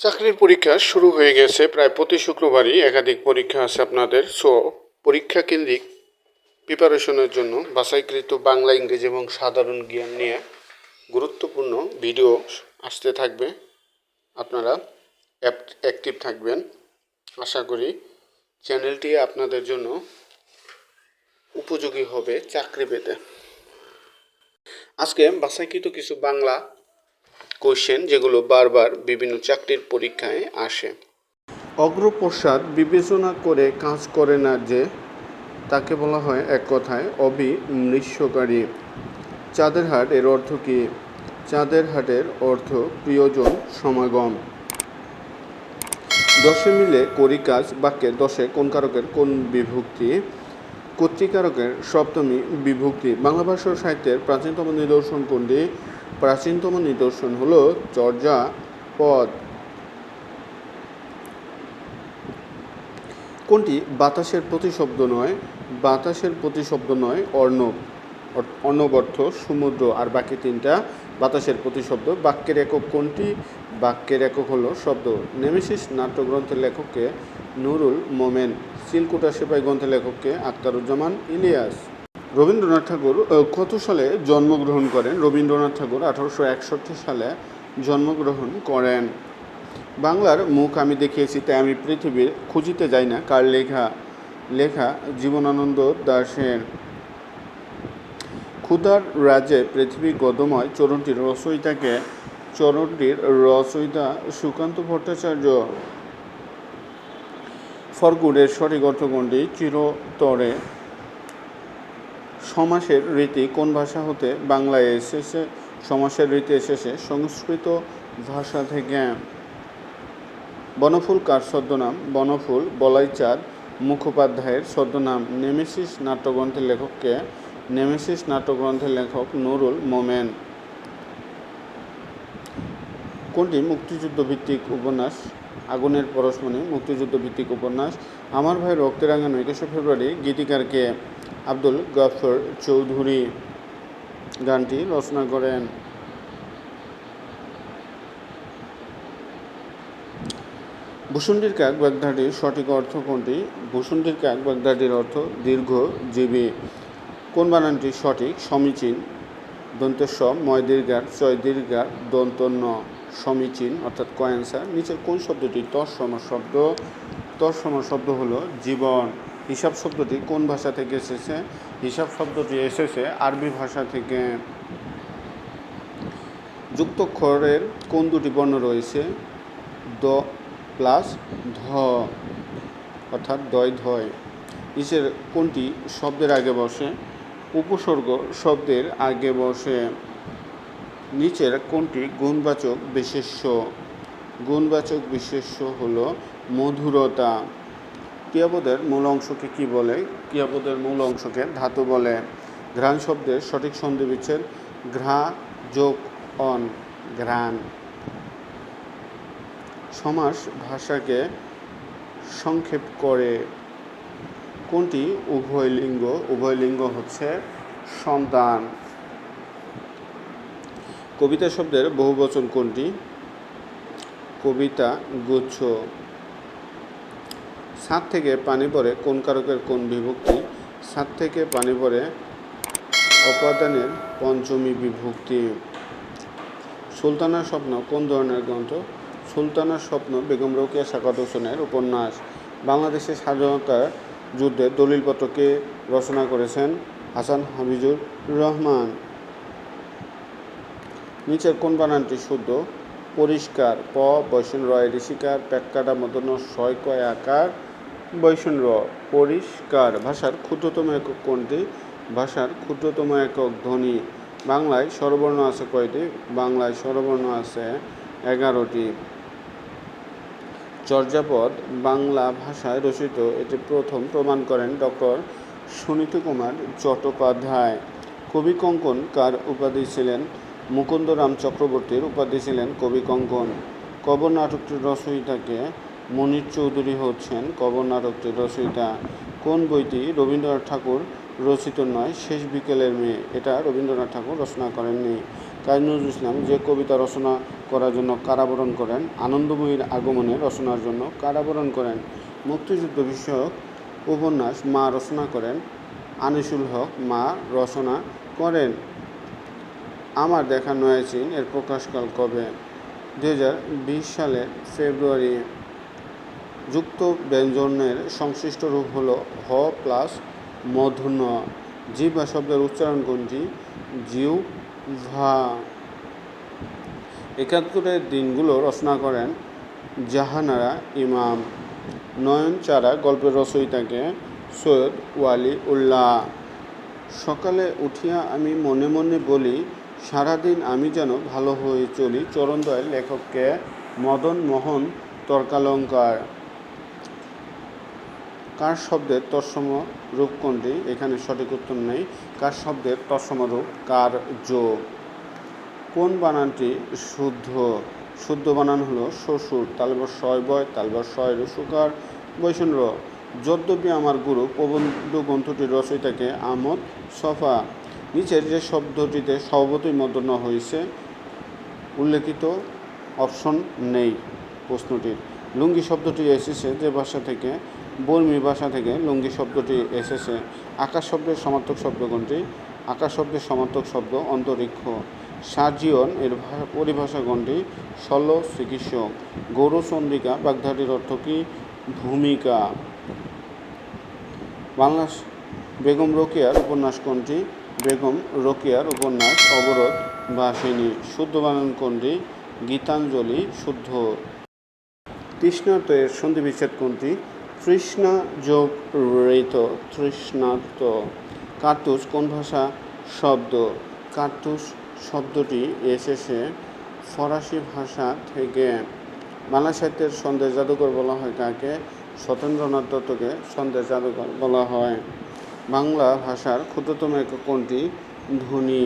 চাকরির পরীক্ষা শুরু হয়ে গেছে প্রায় প্রতি শুক্রবারই একাধিক পরীক্ষা আছে আপনাদের। সো পরীক্ষা কেন্দ্রিক প্রিপারেশনের জন্য বাছাইকৃত বাংলা, ইংরেজি এবং সাধারণ জ্ঞান নিয়ে গুরুত্বপূর্ণ ভিডিও আসতে থাকবে। আপনারা অ্যাক্টিভ থাকবেন। আশা করি চ্যানেলটি আপনাদের জন্য উপযোগী হবে চাকরি পেতে। আজকে বাছাইকৃত কিছু বাংলা কোশ্চেন যেগুলো বারবার বিভিন্ন চাকরির পরীক্ষায় আসে। অগ্রপ্রসাদ বিবেচনা করে কাজ করে না যে, তাকে বলা হয় এক কথায় অবিমৃষ্যকারী চাঁদের হাট এর অর্থ কী? চাঁদের হাটের অর্থ প্রিয়জন সমাগম। দশে মিলে করি কাজ বাক্যে দশে কোন কারকের কোন বিভক্তি? কর্তৃকারকের সপ্তমী বিভক্তি। বাংলা ভাষা সাহিত্যের প্রাচীনতম নিদর্শন কোনটি? প্রাচীনতম নিদর্শন হল চর্যা পদ। কোনটি? বাতাসের প্রতিশব্দ নয়, বাতাসের প্রতিশব্দ নয় অর্ণব অর- অর্ণব অর্থ সমুদ্র, আর বাকি তিনটা বাতাসের প্রতিশব্দ। বাক্যের একক কোনটি? বাক্যের একক হলো শব্দ। নেমেসিস নাট্যগ্রন্থের লেখককে নুরুল মোমেন, সিলকুটা সেপাই গ্রন্থের লেখককে আক্তারুজ্জামান ইলিয়াস। রবীন্দ্রনাথ ঠাকুর কত সালে জন্মগ্রহণ করেন? রবীন্দ্রনাথ ঠাকুর আঠারোশো একষট্টি সালে জন্মগ্রহণ করেন। বাংলার মুখ আমি দেখিয়েছি, তাই আমি পৃথিবীর খুঁজিতে যাই না। কার লেখা? লেখা জীবনানন্দ দাসের ক্ষুধার রাজ্যে পৃথিবী গদময়, চরণটির রচয়িতাকে, চরণটির রচয়িতা সুকান্ত ভট্টাচার্য। ফরগুডের সঠিক অর্থ কোনটি? চিরতরে সমাসের রীতি কোন ভাষা হতে বাংলায় এসেছে? সমাসের রীতি এসেছে সংস্কৃত ভাষা থেকে। বনফুল কার ছদ্মনাম? বনফুল বলাইচাঁদ মুখোপাধ্যায়ের ছদ্মনাম। নেমেসিস নাট্যগ্রন্থের লেখককে নেমেসিস নাট্যগ্রন্থের লেখক নুরুল মোমেন। কোনটি? মুক্তিযুদ্ধ ভিত্তিক উপন্যাস। আগুনের পরশমণি মুক্তিযুদ্ধ ভিত্তিক উপন্যাস। আমার ভাই রক্তে রাঙানো একুশে ফেব্রুয়ারি, গীতিকারকে আব্দুল গফর চৌধুরী গানটি রচনা করেন। ভূষণ্ডির কাক বাগধাটির সঠিক অর্থ কোনটি? ভূষণ্ডির কাক বাগধাটির অর্থ দীর্ঘ জীবী কোন বানানটি সঠিক? সমীচীন দন্তেস্ব ময় দীর্ঘার চয় দীর্ঘার দন্তন্য। সমীচীন, অর্থাৎ ক অ্যান্সার নিচের কোন শব্দটি? তৎসম শব্দ। তৎসম শব্দ হলো জীবন। হিসাব শব্দটি কোন ভাষা থেকে এসেছে? হিসাব শব্দটি এসেছে আরবি ভাষা থেকে। যুক্তক্ষরের কোন দুটি বর্ণ রয়েছে? দ প্লাস ধ, অর্থাৎ দয় ধয়। নিচের কোনটি শব্দের আগে বসে? উপসর্গ শব্দের আগে বসে। নিচের কোনটি গুণবাচক বিশেষ্য? গুণবাচক বিশেষ্য হলো মধুরতা। ক্রিয়াপদের মূল অংশকে কি বলে? ক্রিয়াপদের মূল অংশকে ধাতু বলে। ঘ্রাণ শব্দের সঠিক সন্ধি বিচ্ছেদ ঘ্রা যোগ অন ঘ্রাণ। সমাস ভাষাকে সংক্ষেপ করে। কোনটি উভয় লিঙ্গ? উভয় লিঙ্গ হচ্ছে সন্তান। কবিতা শব্দের বহুবচন কোনটি? কবিতা, গুচ্ছ। সাত থেকে পানি পড়ে কোন কারকের কোন বিভক্তি? সাত থেকে পানি পড়ে অপাদানের পঞ্চমী বিভক্তি। সুলতানার স্বপ্ন কোন ধরনের গ্রন্থ? সুলতানার স্বপ্ন বেগম রোকেয়া সাকাত হোসেনের উপন্যাস। বাংলাদেশের স্বাধীনতা যুদ্ধে দলিলপত্রকে রচনা করেছেন? হাসান হাবিজুর রহমান। নিচের কোন বানানটি শুদ্ধ? পরিষ্কার প বৈষ্ণ রয় ঋষিকার, প্যাক্কাটা, মদন ছয় কয় আকার বৈষ্ণ র, পরিষ্কার। ভাষার ক্ষুদ্রতম একক কোনটি? ভাষার ক্ষুদ্রতম একক ধ্বনি। বাংলায় স্বরবর্ণ আছে কয়টি? বাংলায় স্বরবর্ণ আছে এগারোটি। চর্যাপদ, বাংলা ভাষায় রচিত, এটি প্রথম প্রমাণ করেন ডক্টর সুনীত কুমার চট্টোপাধ্যায়। কবি কঙ্কন কার উপাধি ছিলেন? মুকুন্দরাম চক্রবর্তীর উপাধি ছিলেন কবি কঙ্কন। কবর নাটকটির রচয়িতাকে মনির চৌধুরী হচ্ছেন কবর নাটকটির রচয়িতা। কোন বইটি রবীন্দ্রনাথ ঠাকুর রচিত নয়, শেষ বিকেলের মেয়ে, এটা রবীন্দ্রনাথ ঠাকুর রচনা করেননি। কাজী নজরুল ইসলাম যে কবিতা রচনা করার জন্য কারাবরণ করেন, আনন্দময়ীর আগমনে রচনার জন্য কারাবরণ করেন। মুক্তিযুদ্ধ বিষয়ক উপন্যাস মা রচনা করেন, আনিসুল হক মা রচনা করেন। আমার দেখা নয়া চীন, এর প্রকাশকাল কবে? দু হাজার বিশ সালের ফেব্রুয়ারি। যুক্ত ব্যঞ্জনের সংশ্লিষ্ট রূপ হলো হ প্লাস মধুর্ণ। জিহ্বা শব্দের উচ্চারণ কোনটি? জিউ ভা। একাত্তরের দিনগুলো রচনা করেন জাহানারা ইমাম। নয়ন চারা গল্পের রচয়িতাকে সৈয়দ ওয়ালি উল্লাহ সকালে উঠিয়া আমি মনে মনে বলি সারাদিন আমি যেন ভালো হয়ে চলি চরণদয়ের লেখককে মদন মোহন তর্কালঙ্কার। কার শব্দের তৎসম রূপ কোনটি? এখানে সঠিক উত্তর নেই। কার শব্দের তৎসম রূপ? কার যোগ কোন বানানটি শুদ্ধ? শুদ্ধ বানান হলো শ্বশুর, তালবর শয় বয়, তালবর শয় রসুকার বৈষণ্য যদ্যপি আমার গুরু, প্রবন্ধ গ্রন্থটির রচয়িতাকে আমদ সফা। নিচের যে শব্দটিতে স্বভাবতই মদন্য হয়েছে, উল্লেখিত অপশন নেই প্রশ্নটির। লুঙ্গি শব্দটি এসেছে যে ভাষা থেকে, বর্মী ভাষা থেকে লুঙ্গি শব্দটি এসেছে। আকাশ শব্দের সমার্থক শব্দ কোনটি? আকাশ শব্দের সমার্থক শব্দ অন্তরিক্ষ। সার্জিয়ন এর পরিভাষা কোনটি? শল্য চিকিৎসক। গৌরচন্দ্রিকা বাগধাটির অর্থ কী? ভূমিকা। বাংলা বেগম রোকেয়ার উপন্যাস কোনটি? বেগম রোকেয়ার উপন্যাস, অবরোধ বাসিনী শুদ্ধ বানান কোনটি গীতাঞ্জলি, শুদ্ধ তৃষ্ণার্ত এর সন্ধি বিচ্ছেদ কোনটি তৃষ্ণা যোগ ঋত তৃষ্ণার্ত কার্তুস কোন ভাষা? শব্দ। কার্তুস শব্দটি এসেছে ফরাসি ভাষা থেকে। বাংলা সাহিত্যের সন্দেশ জাদুকর বলা হয় কাকে সত্যেন্দ্রনাথ দত্তকে সন্দেশ জাদুকর বলা হয়। বাংলা ভাষার ক্ষুদ্রতম একক কোনটি? ধ্বনি